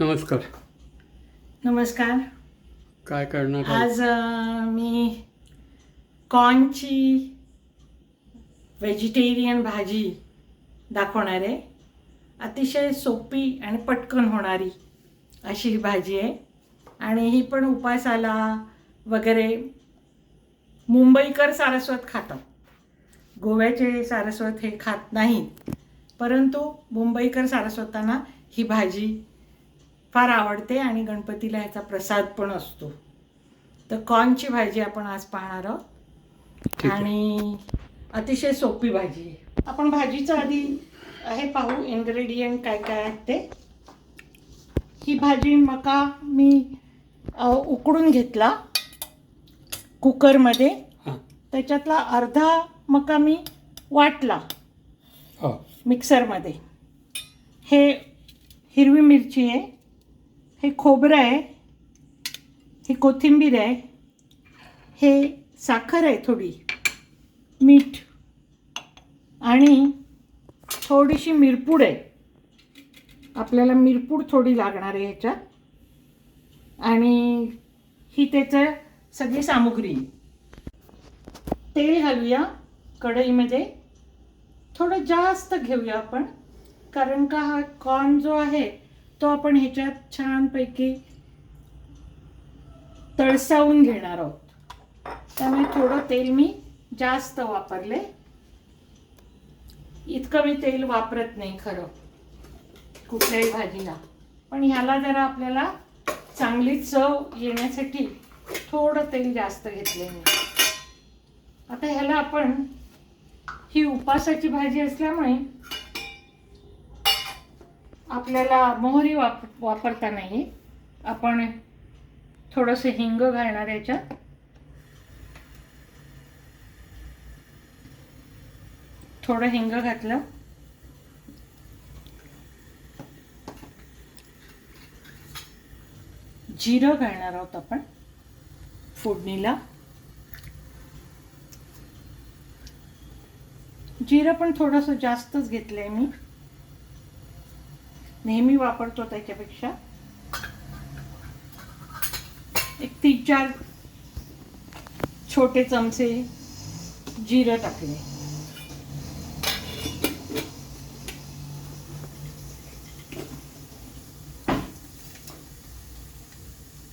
नमस्कार. नमस्कार. काय करणार? आज अ, मी कॉर्नची व्हेजिटेरियन भाजी दाखवणार आहे. अतिशय सोपी आणि पटकन होणारी अशी ही भाजी आहे. आणि ही पण उपासाला वगैरे मुंबईकर सारस्वत खातात. गोव्याचे सारस्वत हे खात नाहीत. परंतु मुंबईकर सारस्वतांना ही भाजी फार आवडते आणि गणपतीला ह्याचा प्रसाद पण असतो. तर कॉर्नची भाजी आपण आज पाहणार आहोत. आणि अतिशय सोपी भाजी. आहे आपण भाजीचं आधी हे पाहू इन्ग्रेडियंट काय काय आहेत ते. ही भाजी मका मी उकडून घेतला कुकरमध्ये. त्याच्यातला अर्धा मका मी वाटला मिक्सरमध्ये. हे हिरवी मिरची आहे. हे खोबरं आहे. ही कोथिंबीर आहे. हे साखर आहे थोडी. मीठ. आणि थोडीशी मिरपूड आहे. आपल्याला मिरपूड थोडी लागणार आहे ह्याच्यात. आणि ही त्याचं सगळी सामुग्री. तेल घालूया कढईमध्ये. थोडं जास्त घेऊया आपण. कारण का हा कॉर्न जो आहे तो आपण ह्याच्यात छानपैकी तळसावून घेणार आहोत. त्यामुळे थोडं तेल मी जास्त वापरले. इतकं मी तेल वापरत नाही खरं कुठल्याही भाजीला. पण ह्याला जरा आपल्याला चांगली चव येण्यासाठी थोडं तेल जास्त घेतले मी. आता ह्याला आपण ही उपासाची भाजी असल्यामुळे आपल्याला मोहरी वाप वापरता नाही. आपण थोडंसं हिंग घालणार याच्यात. थोडं हिंग घातलं. जिरं घालणार आहोत आपण फोडणीला. जिरं पण थोडंसं जास्तच घेतलं आहे मी. नेहमी वापरतो त्याच्यापेक्षा. एक तीन चार छोटे चमचे जिरं टाकले.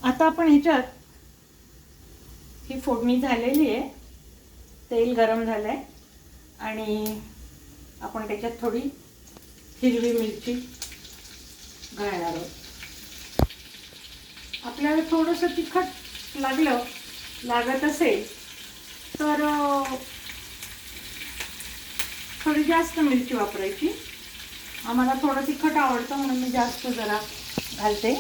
आता आपण ह्याच्यात ही फोडणी झालेली आहे. तेल गरम झालंय. आणि आपण त्याच्यात थोडी हिरवी मिरची घालणार आहोत. आपल्याला थोडंसं तिखट लागलं लागत असेल तर थोडी जास्त मिरची वापरायची. आम्हाला थोडं तिखट आवडतं म्हणून मी जास्त जरा घालते.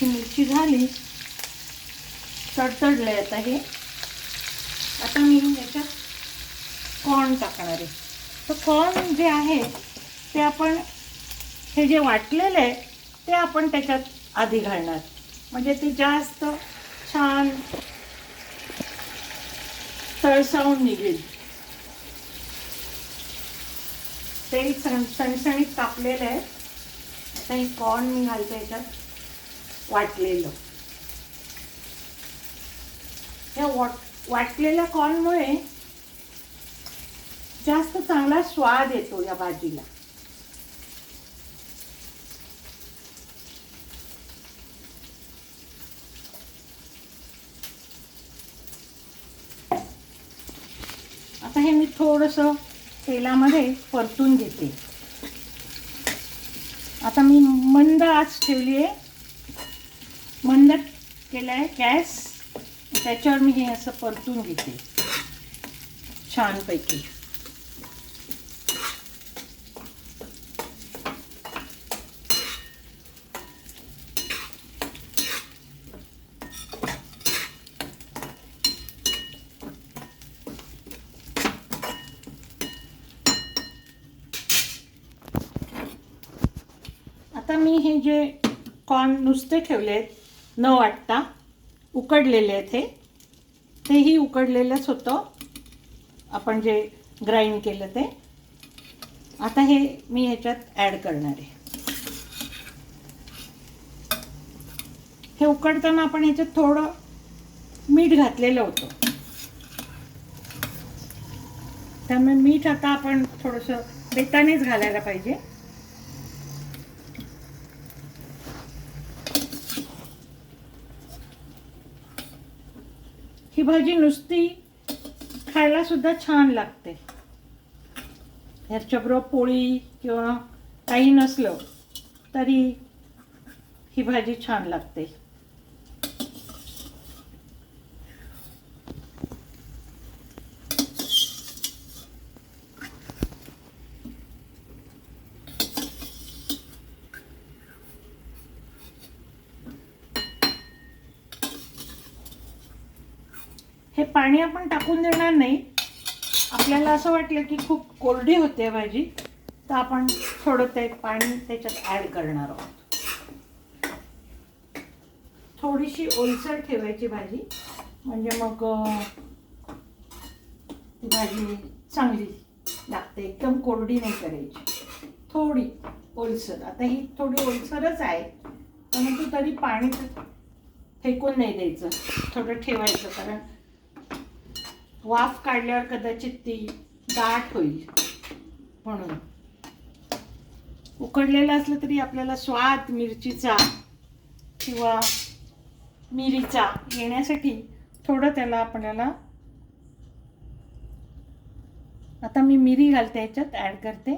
ही मिरची झाली. तडतडलंय आता हे. आता मी याच्यात कॉर्न टाकणार आहे. तर कॉर्न जे आहे ते आपण हे जे वाटलेलं आहे ते आपण त्याच्यात आधी घालणार. म्हणजे ते जास्त छान तळसावून निघेल. ते सण सणसणीत कापलेलं आहे. आता हे कॉर्न मी घालते याच्यात. वाटलेलं. या वाट वाटलेल्या कॉर्नमुळे जास्त चांगला स्वाद येतो या भाजीला. आता हे मी थोडस तेलामध्ये परतून घेते. आता मी मंद आज ठेवली आहे. मंद केलं आहे गॅस. त्याच्यावर मी हे असं परतून घेते. छानपैकी आता मी हे जे कॉर्न नुसते ठेवले आहेत न वाटता उकडलेले आहेत हे तेही उकडलेलंच होतं. आपण जे ग्राइंड केलं ते. आता हे मी ह्याच्यात ॲड करणार आहे. हे उकडताना आपण ह्याच्यात थोडं मीठ घातलेलं होतं. त्यामुळे मीठ आता आपण थोडंसं बेतानेच घालायला पाहिजे. ही भाजी नुसती खायला सुद्धा छान लागते. ह्याच्याबरोबर पोळी किंवा काही नसलं तरी ही भाजी छान लागते. हे पाणी आपण टाकून देणार नाही. आपल्याला असं वाटलं की खूप कोरडी होते भाजी तर आपण थोडं ते पाणी त्याच्यात ॲड करणार आहोत. थोडीशी ओलसर ठेवायची भाजी म्हणजे मग ती भाजी चांगली लागते एकदम कोरडी नाही करायची. थोडी ओलसर. आता ही थोडी ओलसरच आहे परंतु तरी पाणी फेकून नाही द्यायचं थोडं ठेवायचं कारण वाफ काढल्यावर कदाचित ती दाट होईल. म्हणून. उकडलेलं असलं तरी आपल्याला स्वाद मिरचीचा किंवा मिरीचा येण्यासाठी थोडं त्याला आपल्याला आता मी मिरी घालते याच्यात ॲड करते.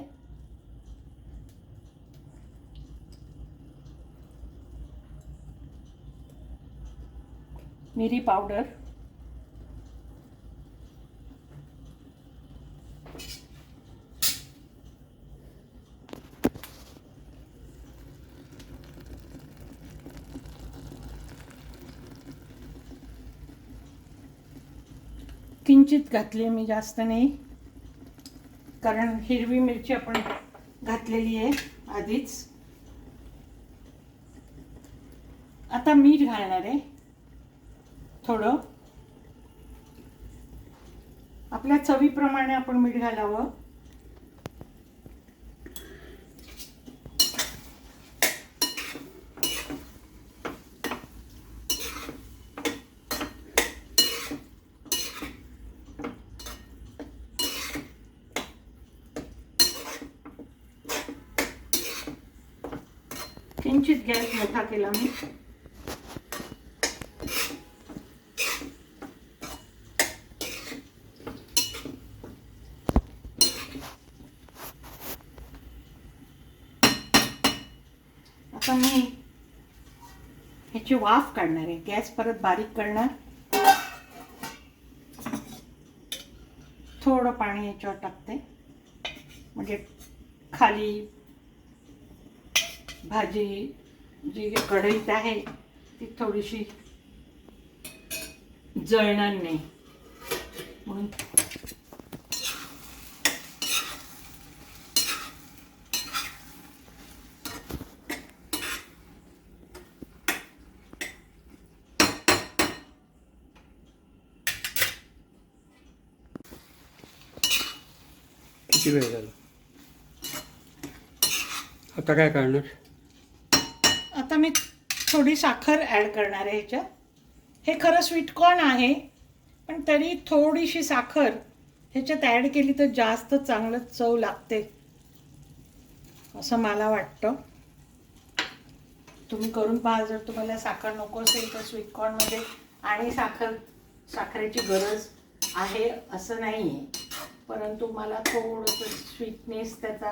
मिरी पावडर. किंचित घातली मी जास्त नाही. कारण हिरवी मिरची आपण घातलेली आहे आधीच. आता मीठ घालणार आहे. थोडं. आपल्या चवीप्रमाणे आपण मीठ घालावं. गॅस मोठा केला मी. आता मी ह्याची वाफ काढणार आहे. गॅस परत बारीक करणार. थोडं पाणी याच्यावर टाकते. म्हणजे खाली भाजी जी कढईत आहे ती थोडीशी जळणार नाही. म्हणून किती वेळ झाला? आता काय करणार? मी थोडी साखर ॲड करणार आहे ह्याच्यात. हे खरं स्वीटकॉर्न आहे पण तरी थोडीशी साखर ह्याच्यात ॲड केली तर जास्त चांगलं चव लागते असं मला वाटतं. तुम्ही करून पहा जर तुम्हाला साखर नको असेल तर स्वीटकॉर्नमध्ये आणि साखर साखरेची गरज आहे असं नाही आहे परंतु मला थोडंसं स्वीटनेस त्याचा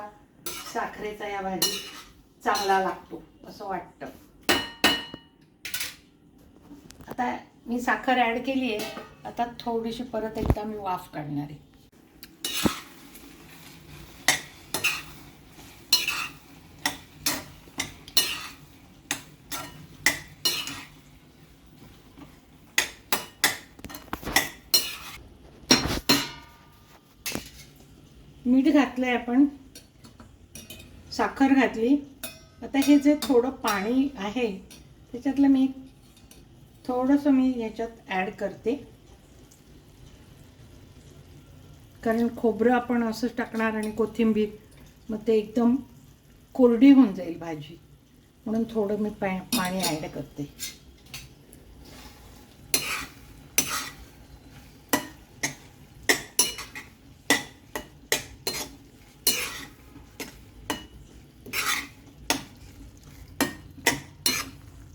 साखरेचा या भाजीत चांगला लागतो असं वाटतं. आता मी साखर ॲड केली आहे. आता थोडीशी परत एकदा मी वाफ काढणार आहे. मीठ घातलंय आपण. साखर घातली. आता हे जे थोडं पाणी आहे त्याच्यातलं मी थोडंसं मी ह्याच्यात ॲड करते. कारण खोबरं आपण असंच टाकणार आणि कोथिंबीर मग ते एकदम कोरडी होऊन जाईल भाजी. म्हणून थोडं मी पा पाणी ॲड करते.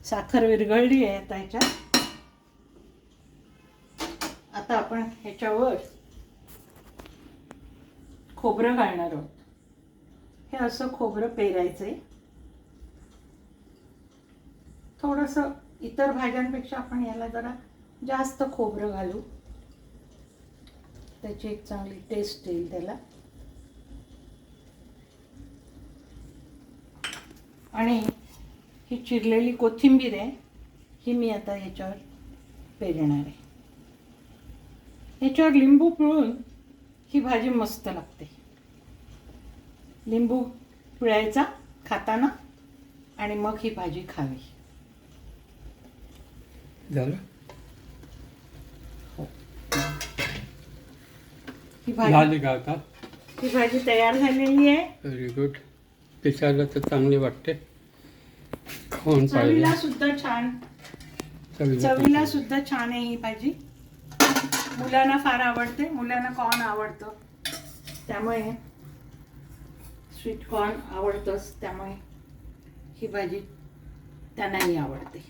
साखर विरघळली आहे आता ह्याच्यात आता आपण ह्याच्यावर खोबरं घालणार आहोत. हे असं खोबरं पेरायचंय. थोडंसं इतर भाज्यांपेक्षा आपण याला जरा जास्त खोबरं घालू. त्याची एक चांगली टेस्ट येईल त्याला. आणि ही चिरलेली कोथिंबीर आहे ही मी आता ह्याच्यावर पेरणार आहे. ह्याच्यावर लिंबू पिळून ही भाजी मस्त लागते. लिंबू पिळायचा खाताना आणि मग ही भाजी खावी. झालं? ही. भाजी का आता? ही भाजी तयार झालेली आहे. व्हेरी गुड दिसायला तर चांगली वाटते. खाऊन चवीला सुद्धा छान. चवीला चवीला सुद्धा. छान आहे ही भाजी. मुलांना फार आवडते मुलांना कॉर्न आवडतं. त्यामुळे स्वीट कॉर्न आवडतंच त्यामुळे ही भाजी त्यांनाही आवडते.